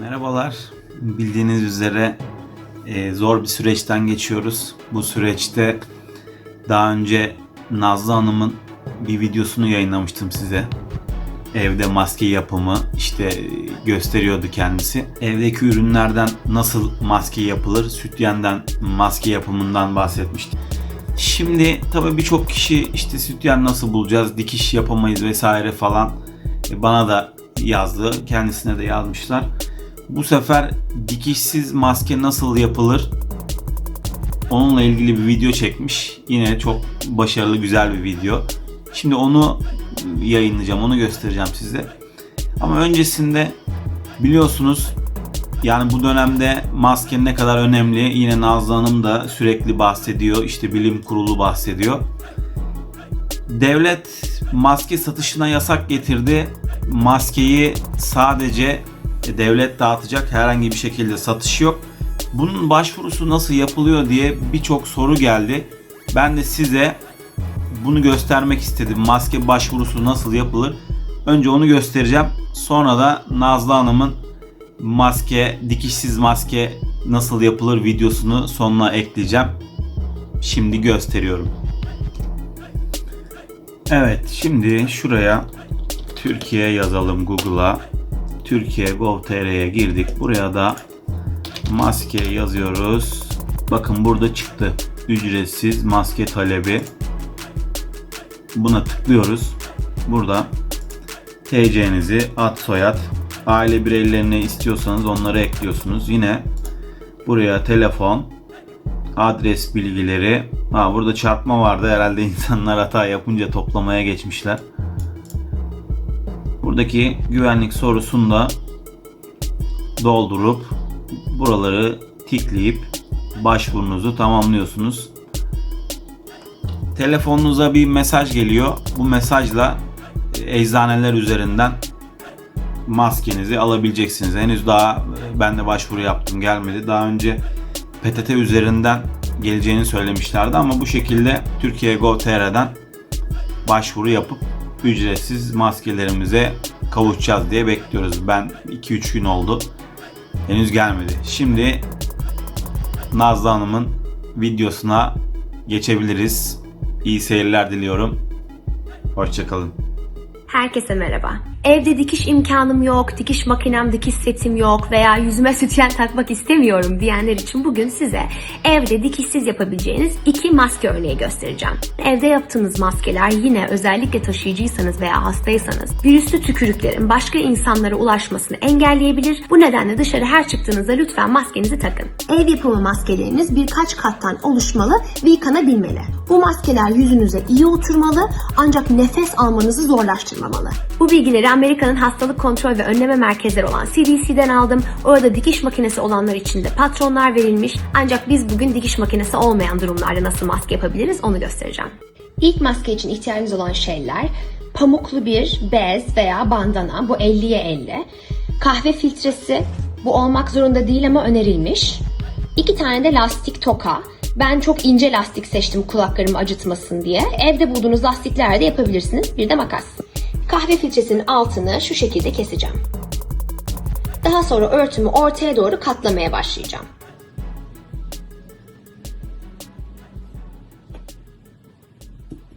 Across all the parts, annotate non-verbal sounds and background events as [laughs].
Merhabalar. Bildiğiniz üzere e, zor bir süreçten geçiyoruz. Bu süreçte daha önce Nazlı Hanım'ın bir videosunu yayınlamıştım size. Evde maske yapımı işte e, gösteriyordu kendisi. Evdeki ürünlerden nasıl maske yapılır, sütyenden maske yapımından bahsetmişti. Şimdi tabii birçok kişi işte sütyen nasıl bulacağız, dikiş yapamayız vesaire falan e, bana da yazdı. Kendisine de yazmışlar. Bu sefer dikişsiz maske nasıl yapılır? Onunla ilgili bir video çekmiş. Yine çok başarılı güzel bir video. Şimdi onu yayınlayacağım, onu göstereceğim size. Ama öncesinde biliyorsunuz yani bu dönemde maske ne kadar önemli yine Nazlı Hanım da sürekli bahsediyor. İşte bilim kurulu bahsediyor. Devlet maske satışına yasak getirdi. Maskeyi sadece devlet dağıtacak herhangi bir şekilde satış yok. Bunun başvurusu nasıl yapılıyor diye birçok soru geldi. Ben de size bunu göstermek istedim. Maske başvurusu nasıl yapılır? Önce onu göstereceğim. Sonra da Nazlı Hanım'ın maske, dikişsiz maske nasıl yapılır videosunu sonuna ekleyeceğim. Şimdi gösteriyorum. Evet, şimdi şuraya Türkiye yazalım Google'a. Türkiye Gov.tr'ye girdik. Buraya da maske yazıyoruz. Bakın burada çıktı. Ücretsiz maske talebi. Buna tıklıyoruz. Burada TC'nizi, ad soyad, aile bireylerini istiyorsanız onları ekliyorsunuz. Yine buraya telefon, adres bilgileri. Ha burada çarpma vardı. Herhalde insanlar hata yapınca toplamaya geçmişler. Buradaki güvenlik sorusunu da doldurup buraları tikleyip başvurunuzu tamamlıyorsunuz. Telefonunuza bir mesaj geliyor. Bu mesajla e, eczaneler üzerinden maskenizi alabileceksiniz. Henüz daha e, ben de başvuru yaptım gelmedi. Daha önce PTT üzerinden geleceğini söylemişlerdi ama bu şekilde Türkiye Gov.tr'den başvuru yapıp ücretsiz maskelerimize kavuşacağız diye bekliyoruz. Ben 2-3 gün oldu. Henüz gelmedi. Şimdi Nazlı Hanım'ın videosuna geçebiliriz. İyi seyirler diliyorum. Hoşçakalın. Herkese merhaba. Evde dikiş imkanım yok, dikiş makinem, dikiş setim yok veya yüzüme [laughs] sütyen takmak istemiyorum diyenler için bugün size evde dikişsiz yapabileceğiniz iki maske örneği göstereceğim. Evde yaptığınız maskeler yine özellikle taşıyıcıysanız veya hastaysanız virüslü tükürüklerin başka insanlara ulaşmasını engelleyebilir. Bu nedenle dışarı her çıktığınızda lütfen maskenizi takın. Ev yapımı maskeleriniz birkaç kattan oluşmalı ve yıkanabilmeli. Bu maskeler yüzünüze iyi oturmalı ancak nefes almanızı zorlaştırmamalı. Bu bilgileri Amerika'nın hastalık kontrol ve önleme merkezleri olan CDC'den aldım. Orada dikiş makinesi olanlar için de patronlar verilmiş. Ancak biz bugün dikiş makinesi olmayan durumlarda nasıl maske yapabiliriz onu göstereceğim. İlk maske için ihtiyacınız olan şeyler pamuklu bir bez veya bandana bu 50'ye 50. Kahve filtresi bu olmak zorunda değil ama önerilmiş. İki tane de lastik toka. Ben çok ince lastik seçtim kulaklarımı acıtmasın diye. Evde bulduğunuz lastiklerle de yapabilirsiniz. Bir de makas. Kahve filtresinin altını şu şekilde keseceğim. Daha sonra örtümü ortaya doğru katlamaya başlayacağım.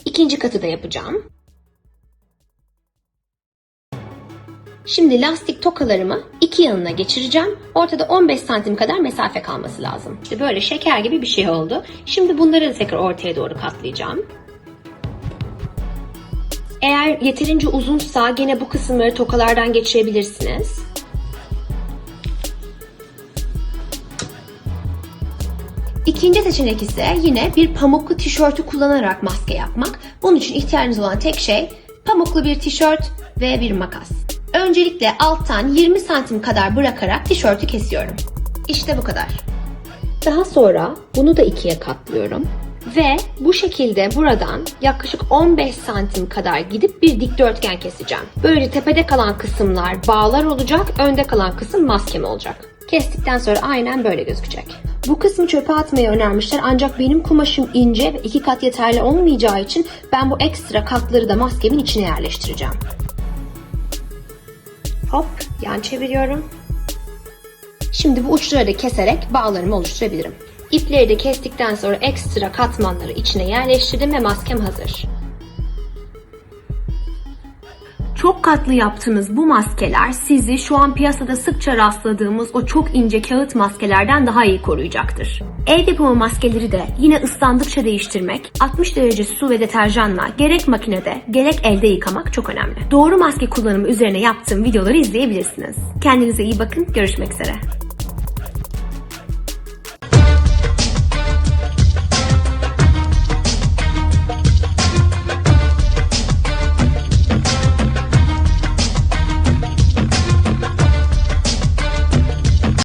İkinci katı da yapacağım. Şimdi lastik tokalarımı iki yanına geçireceğim. Ortada 15 santim kadar mesafe kalması lazım. İşte böyle şeker gibi bir şey oldu. Şimdi bunları tekrar ortaya doğru katlayacağım. Eğer yeterince uzunsa gene bu kısımları tokalardan geçirebilirsiniz. İkinci seçenek ise yine bir pamuklu tişörtü kullanarak maske yapmak. Bunun için ihtiyacınız olan tek şey pamuklu bir tişört ve bir makas. Öncelikle alttan 20 santim kadar bırakarak tişörtü kesiyorum. İşte bu kadar. Daha sonra bunu da ikiye katlıyorum. Ve bu şekilde buradan yaklaşık 15 santim kadar gidip bir dikdörtgen keseceğim. Böyle tepede kalan kısımlar bağlar olacak, önde kalan kısım maskem olacak. Kestikten sonra aynen böyle gözükecek. Bu kısmı çöpe atmayı önermişler ancak benim kumaşım ince ve iki kat yeterli olmayacağı için ben bu ekstra katları da maskemin içine yerleştireceğim. Hop yan çeviriyorum. Şimdi bu uçları da keserek bağlarımı oluşturabilirim. İpleri de kestikten sonra ekstra katmanları içine yerleştirdim ve maskem hazır. Çok katlı yaptığımız bu maskeler sizi şu an piyasada sıkça rastladığımız o çok ince kağıt maskelerden daha iyi koruyacaktır. El yapımı maskeleri de yine ıslandıkça değiştirmek, 60 derece su ve deterjanla gerek makinede gerek elde yıkamak çok önemli. Doğru maske kullanımı üzerine yaptığım videoları izleyebilirsiniz. Kendinize iyi bakın, görüşmek üzere.